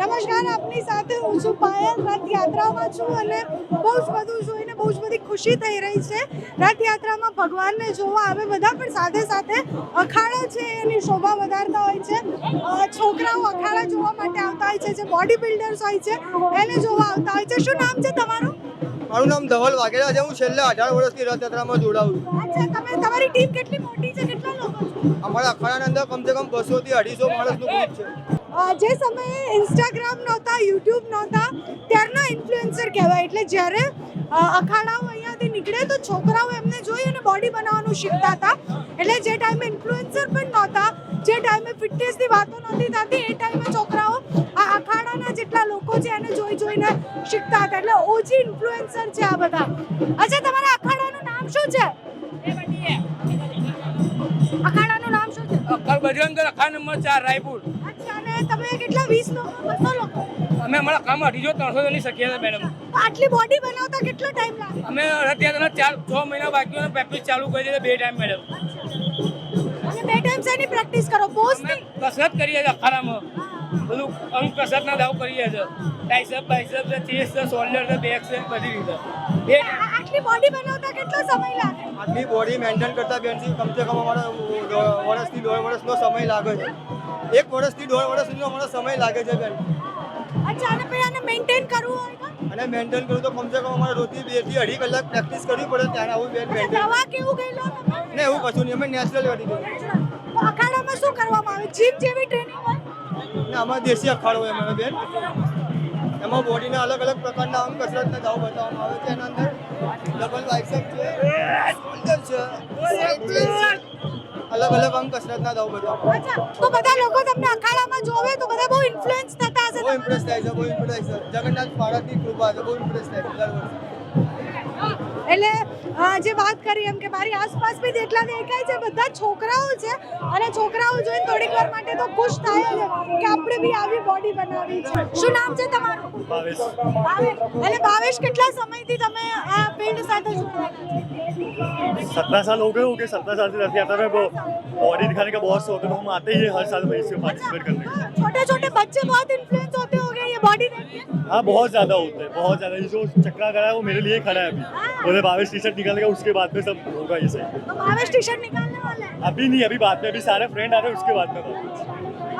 નમસ્કાર આપની સાથે હું છું પાયલ. રથયાત્રામાં છું અને બહુ જ બધું જોઈને બહુ જ બધી ખુશી થઈ રહી છે. રથયાત્રામાં ભગવાનને જોવા આવે બધા પણ સાથે સાથે અખાડા છે એની શોભા વધારતા હોય છે. છોકરાઓ અખાડા જોવા માટે આવતા હોય છે જે બોડી બિલ્ડર્સ હોય છે એને જોવા આવતા હોય છે. શું નામ છે તમારું? મારું નામ ધવલ વાઘેલા છે. હું છેલ્લા અઢાર વર્ષથી રથયાત્રામાં જોડાવું છું. અચ્છા તમે તમારી ટીમ કેટલી મોટી છે? કેટલા લોકો છો? અમારા અખાડાની અંદર કમસે કમ બસો થી અઢીસો માણસનું ગ્રુપ છે. જે સમયે ઇન્સ્ટાગ્રામ નહોતા યુટ્યુબ નહોતા ત્યારના ઇન્ફ્લુએન્સર કહેવાય. એટલે જ્યારે અખાડાઓ અહીંયાથી નીકળે તો છોકરાઓ એમને જોઈ અને બોડી બનાવવાનું શીખતા હતા. એટલે જે ટાઈમે ઇન્ફ્લુએન્સર પણ નહોતા જે ટાઈમે ફિટનેસની વાતો નહોતી થતી એ ટાઈમે છોકરાઓ આ અખાડાના જેટલા લોકો છે એને જોઈ જોઈને શીખતા હતા. એટલે ઓછી ઇન્ફ્લુએન્સર છે આ બધા. અચ્છા તમારા અખાડાનું નામ શું છે? અખાડાનું નામ શું છે? અક્કલ બજરંગ અખાડ અખા નંબર ચાર રાયપુર. અચ્છા અને તમે કેટલા વીસ લોકો બસો લોકો અમે અમારા કામ અઢીસો ત્રણસો જણની શક્યતા મેડમ આટલી બોડી બનાવતા કેટલો ટાઈમ લાગે? અમે રથયાત્રાના ચાર છ મહિના બાકી હોય પ્રેક્ટિસ ચાલુ કરી દીધી બે ટાઈમ મેડમ અને બે ટાઈમ શેની પ્રેક્ટિસ કરો કસરત કરીએ છીએ અખાડામાં. બધું અંગ કસરતના દાવ કરીએ છીએ. ટાઈસઅપ બાઇસઅપ છે ચેસ્ટ છે શોલ્ડર છે બેક છે બધી રીતે. બે આટલી બોડી બનાવતા કેટલો સમય લાગે? આટલી બોડી મેન્ટેન કરતા બેનથી કમસે કમ અમારા વર્ષથી દોઢ વર્ષનો સમય લાગે છે. એક વર્ષથી દોઢ વર્ષ સુધીનો અમારો સમય લાગે છે બેન. અચ્છા અને પછી આને મેન્ટેન કરવું હોય તો? અને મેન્ટેન કરું તો કમસે કમ અમારે રોજથી બેથી અઢી કલાક પ્રેક્ટિસ કરવી પડે ત્યારે આવું બેન અને મેન્ટેન દવા કેવું લો તમે? ને એવું કશું નહીં અમે નેચરલ કરી દઈએ તો અખાડામાં શું કરવામાં આવે? જીમ જેવી ટ્રેનિંગ હોય? ને આમાં દેશી અખાડો હોય અમારે બેન. એમાં બોડીના અલગ અલગ પ્રકારના અંગ કસરતના દાવ બતાવવામાં આવે છે એના અંદર. ડબલ બાઇસેપ છે ચેસ્ટ છે. અલગ અલગ અંગ કસરતના દાવ બતાવવામાં આવે અચ્છા તો બધા લોકો તમને અખાડામાં જોવે તો બધા બહુ ઇન્ફ્લુઅન્સ થતા હશે બહુ ઇમ્પ્રેસ થાય છે બહુ ઇમ્પ્રેસ થાય છે. જગન્નાથ મહારાજની કૃપા છે બહુ ઇમ્પ્રેસ થાય છે દર વર્ષે. એટલે જે વાત કરી એમ કે મારી આસપાસ બી જેટલા દેખાય છે બધા છોકરાઓ છે. અને છોકરાઓ જોઈને થોડીક વાર માટે તો ખુશ થાય છે કે આપણે બી આવી બોડી બનાવી છે. શું નામ છે તમારું? ભાવેશ. ભાવેશ. એટલે ભાવેશ કેટલા સમયથી તમે આ ફિલ્ડ સાથે જોડાયેલા છો? सत्रह साल हो गए हो गए सत्रह साल से रथ यात्रा में वो बॉडी दिखाने का बहुत शौक है तो हम आते ही हर साल वहीं से पार्टिसिपेट करने के छोटे छोटे बच्चे बहुत इन्फ्लुएंस होते होंगे ये बॉडी हाँ बहुत ज़्यादा होते हैं बहुत ज़्यादा। ये जो चक्रा खड़ा है वो मेरे लिए खड़ा है अभी। बोले भावेश टी शर्ट निकालेगा उसके बाद में सब होगा ये सही। तो टी शर्ट निकालने वाला है? अभी नहीं अभी बाद में अभी सारे फ्रेंड आ रहे हैं उसके बाद में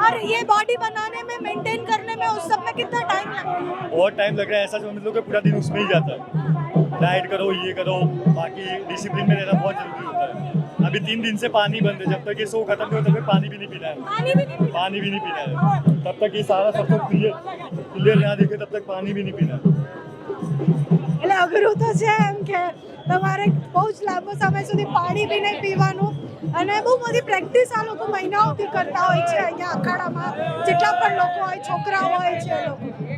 और ये बॉडी बनाने में मेंटेन करने में उस सब में कितना टाइम लगता है? बहुत टाइम लग रहा है ऐसा समझ लो कि पूरा दिन उसमें ही जाता है। डाइट करो ये करो बाकी डिसिप्लिन में रहना बहुत जरूरी होता है अभी तीन दिन से पानी बंद है जब तक ये शो खत्म नहीं हो तब तक पानी भी नहीं पीना है पानी भी नहीं पीना पानी भी नहीं पीना है तब तक ये सारा सब कुछ क्लियर क्लियर ना दिखे तब तक पानी भी नहीं पीना है એટલે અઘરું તો છે એમ કે તમારે બહુ જ લાંબો સમય સુધી પાણી બી નહીં પીવાનું અને બહુ બધી પ્રેક્ટિસ આ લોકો મહિનાઓથી કરતા હોય છે અહીંયા અખાડામાં જેટલા પણ લોકો હોય છોકરાઓ હોય છે એ લોકો